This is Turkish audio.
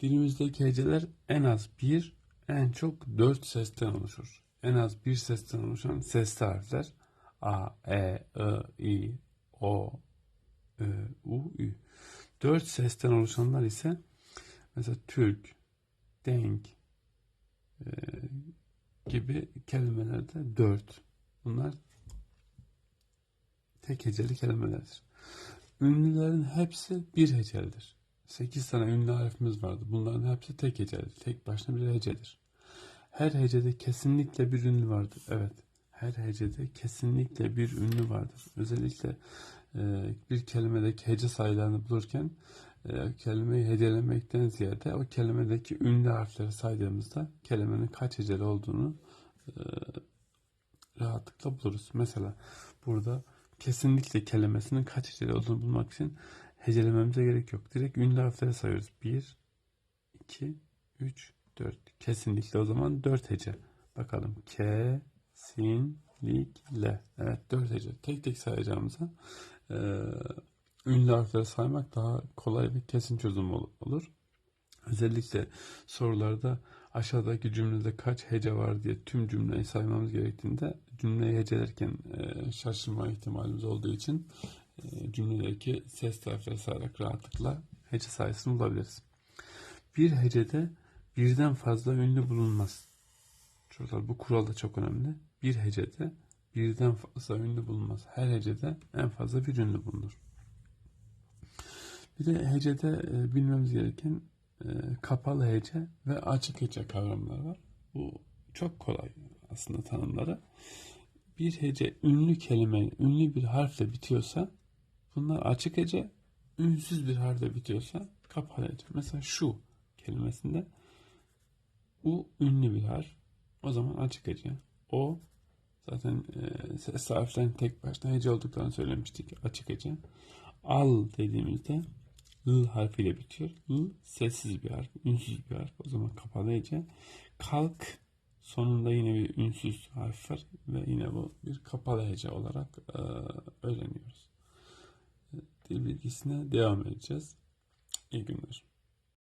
Dilimizdeki heceler en az bir, en çok dört sesten oluşur. En az bir sesten oluşan sesli harfler A, E, I, I, O, Ö, U, Ü. Dört sesten oluşanlar ise mesela Türk, denk e, gibi kelimelerde dört. Bunlar tek heceli kelimelerdir. Ünlülerin hepsi bir hecelidir. 8 tane ünlü harfimiz vardı. Bunların hepsi tek hecelidir. Tek başına bir hecedir. Her hecede kesinlikle bir ünlü vardır. Evet. Her hecede kesinlikle bir ünlü vardır. Özellikle e, bir kelimedeki hece sayılarını bulurken e, kelimeyi hecelemekten ziyade o kelimedeki ünlü harfleri saydığımızda kelimenin kaç heceli olduğunu e, rahatlıkla buluruz. Mesela burada kesinlikle kelimesinin kaç heceli olduğunu bulmak için hecelememize gerek yok. Direkt ünlü harfleri sayıyoruz. 1, 2, 3, 4. Kesinlikle o zaman 4 hece. Bakalım. Kesinlikle. Evet 4 hece. Tek tek sayacağımıza e, ünlü harfleri saymak daha kolay ve kesin çözüm ol- olur. Özellikle sorularda aşağıdaki cümlede kaç hece var diye tüm cümleyi saymamız gerektiğinde cümleyi hecelerken e, şaşırma ihtimalimiz olduğu için cümledeki ses harfleri sayarak rahatlıkla hece sayısını bulabiliriz. Bir hecede birden fazla ünlü bulunmaz. Çocuklar bu kural da çok önemli. Bir hecede birden fazla ünlü bulunmaz. Her hecede en fazla bir ünlü bulunur. Bir de hecede e, bilmemiz gereken e, kapalı hece ve açık hece kavramları var. Bu çok kolay aslında tanımları. Bir hece ünlü kelime, ünlü bir harfle bitiyorsa bunlar açık hece, ünsüz bir harfle bitiyorsa kapalı hece. Mesela şu kelimesinde U ünlü bir harf. O zaman açık hece. O zaten e, ses harflerin tek başına hece olduklarını söylemiştik. Açık hece. Al dediğimizde L harfiyle bitiyor. L sessiz bir harf, ünsüz bir harf. O zaman kapalı hece. Kalk sonunda yine bir ünsüz harf var ve yine bu bir kapalı hece olarak e, öğreniyoruz. Dil bilgisine devam edeceğiz. İyi günler.